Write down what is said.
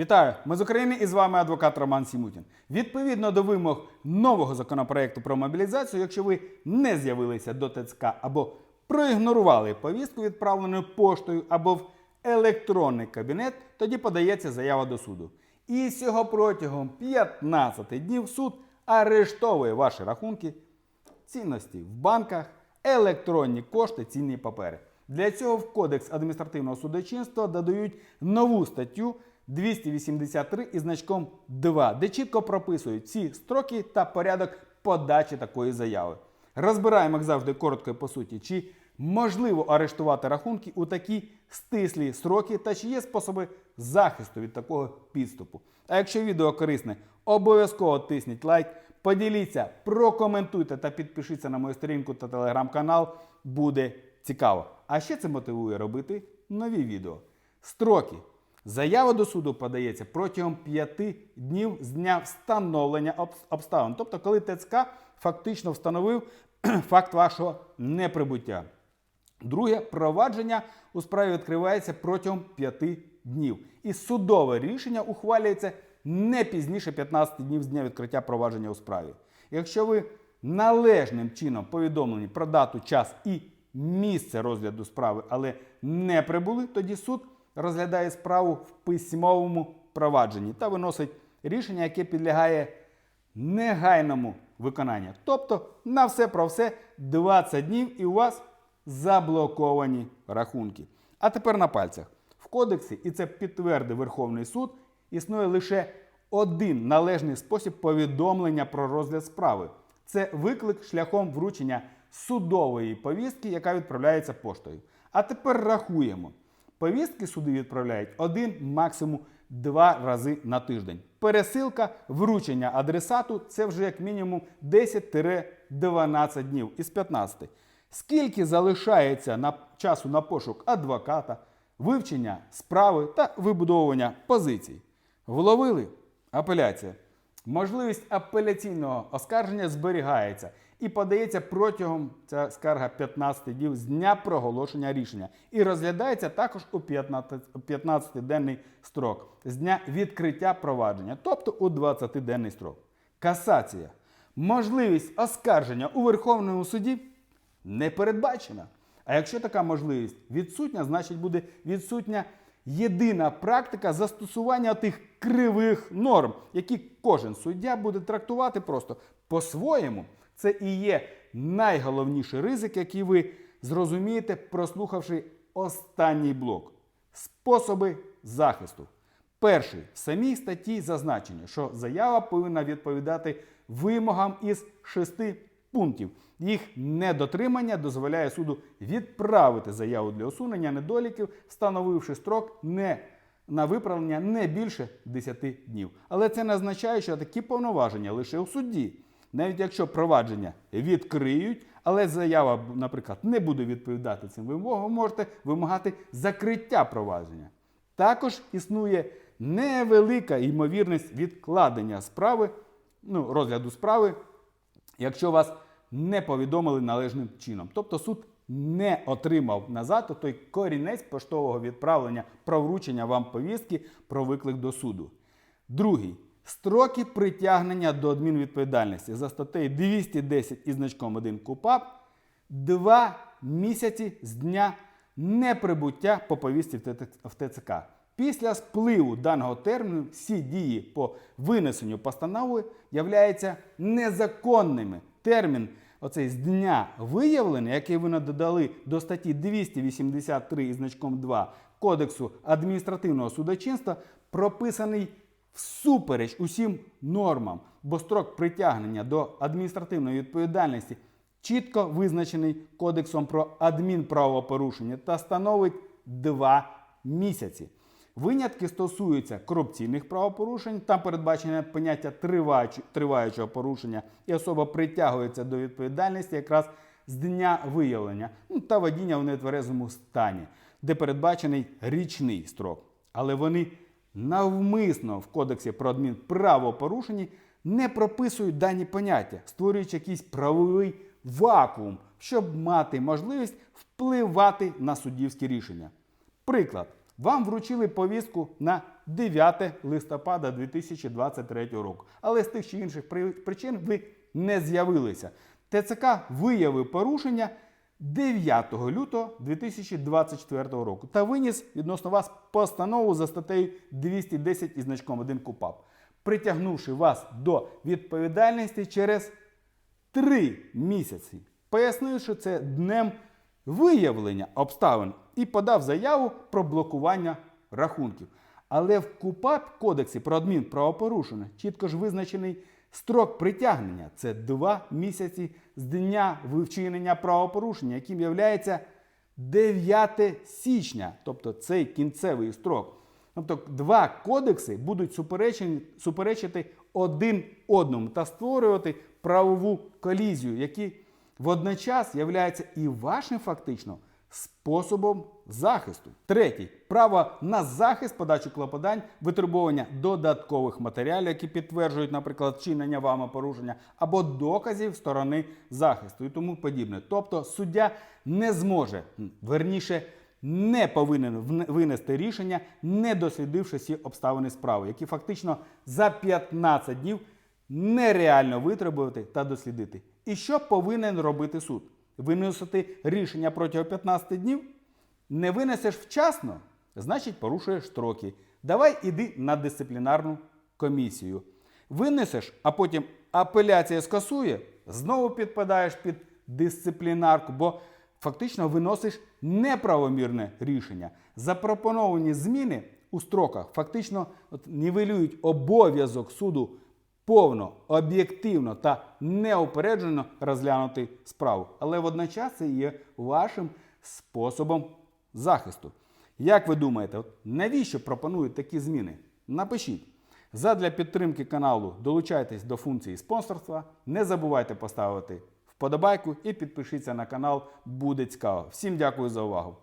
Вітаю! Ми з України і з вами адвокат Роман Сімутін. Відповідно до вимог нового законопроекту про мобілізацію, якщо ви не з'явилися до ТЦК або проігнорували повістку, відправлену поштою або в електронний кабінет, тоді подається заява до суду. І всього протягом 15 днів суд арештовує ваші рахунки, цінності в банках, електронні кошти, цінні папери. Для цього в Кодекс адміністративного судочинства додають нову статтю 283 із значком 2, де чітко прописують ці строки та порядок подачі такої заяви. Розбираємо, як завжди, коротко і по суті, чи можливо арештувати рахунки у такі стислі сроки та чи є способи захисту від такого підступу. А якщо відео корисне, обов'язково тисніть лайк, поділіться, прокоментуйте та підпишіться на мою сторінку та телеграм-канал. Буде цікаво. А ще це мотивує робити нові відео. Строки. Заява до суду подається протягом 5 днів з дня встановлення обставин. Тобто, коли ТЦК фактично встановив факт вашого неприбуття. Друге, провадження у справі відкривається протягом 5 днів. І судове рішення ухвалюється не пізніше 15 днів з дня відкриття провадження у справі. Якщо ви належним чином повідомлені про дату, час і місце розгляду справи, але не прибули, тоді суд розглядає справу в письмовому провадженні та виносить рішення, яке підлягає негайному виконанню. Тобто на все про все 20 днів і у вас заблоковані рахунки. А тепер на пальцях. В кодексі, і це підтвердив Верховний суд, існує лише один належний спосіб повідомлення про розгляд справи. Це виклик шляхом вручення судової повістки, яка відправляється поштою. А тепер рахуємо. Повістки суди відправляють один, максимум два рази на тиждень. Пересилка, вручення адресату це вже як мінімум 10-12 днів із 15. Скільки залишається на часу на пошук адвоката, вивчення справи та вибудовування позицій? Вловили? Апеляція. Можливість апеляційного оскарження зберігається і подається протягом ця скарга 15 днів з дня проголошення рішення. І розглядається також у 15 15-денний строк з дня відкриття провадження, тобто у 20-денний строк. Касація. Можливість оскарження у Верховному суді не передбачена. А якщо така можливість відсутня, значить буде відсутня єдина практика застосування тих кривих норм, які кожен суддя буде трактувати просто по-своєму. Це і є найголовніший ризик, який ви зрозумієте, прослухавши останній блок. Способи захисту. Перший в самій статті зазначено, що заява повинна відповідати вимогам із шести пунктів. Їх недотримання дозволяє суду відправити заяву для усунення недоліків, встановивши строк не на виправлення не більше 10 днів. Але це не означає, що такі повноваження лише у судді. Навіть якщо провадження відкриють, але заява, наприклад, не буде відповідати цим вимогам, ви можете вимагати закриття провадження. Також існує невелика ймовірність відкладення справи, ну, розгляду справи, якщо вас не повідомили належним чином. Тобто суд не отримав назад той корінець поштового відправлення про вручення вам повістки про виклик до суду. Другий. Строки притягнення до адмінвідповідальності за статтею 210 із значком 1 КУПАП два місяці з дня неприбуття по повістці в ТЦК. Після спливу даного терміну всі дії по винесенню постанови являються незаконними. Термін оцей з дня виявлення, який ви додали до статті 283 із значком 2 Кодексу адміністративного судочинства, прописаний всупереч усім нормам, бо строк притягнення до адміністративної відповідальності чітко визначений Кодексом про адмінправопорушення та становить 2 місяці. Винятки стосуються корупційних правопорушень, там передбачене поняття триваючого, порушення, і особа притягується до відповідальності якраз з дня виявлення ну, та водіння в нетверезому стані, де передбачений річний строк. Але вони навмисно в Кодексі про адмінправопорушення не прописують дані поняття, створюючи якийсь правовий вакуум, щоб мати можливість впливати на суддівські рішення. Приклад. вам вручили повістку на 9 листопада 2023 року. Але з тих чи інших причин ви не з'явилися. ТЦК виявив порушення 9 лютого 2024 року та виніс відносно вас постанову за статтею 210 із значком 1 КУПАП, притягнувши вас до відповідальності через три місяці, пояснивши це днем виявлення обставин і подав заяву про блокування рахунків. Але в КУПАП кодексі про адмінправопорушення чітко ж визначений строк притягнення це два місяці з дня вчинення правопорушення, яким є 9 січня, тобто цей кінцевий строк. Тобто два кодекси будуть суперечити один одному та створювати правову колізію, які водночас являються і вашим фактично способом захисту. Третій право на захист, подачу клопотань, витребування додаткових матеріалів, які підтверджують, наприклад, вчинення вами порушення, або доказів сторони захисту і тому подібне. Тобто суддя не зможе, верніше, не повинен винести рішення, не дослідивши всі обставини справи, які фактично за 15 днів нереально витребувати та дослідити. І що повинен робити суд? Виносити рішення протягом 15 днів? Не винесеш вчасно, значить порушуєш строки. Давай іди на дисциплінарну комісію. Винесеш, а потім апеляція скасує, знову підпадаєш під дисциплінарку, бо фактично виносиш неправомірне рішення. Запропоновані зміни у строках фактично от, нівелюють обов'язок суду повно, об'єктивно та неупереджено розглянути справу. Але водночас це є вашим способом захисту. Як ви думаєте, навіщо пропонують такі зміни? Напишіть. Задля підтримки каналу долучайтесь до функції спонсорства. Не забувайте поставити вподобайку і підпишіться на канал. Буде цікаво. Всім дякую за увагу.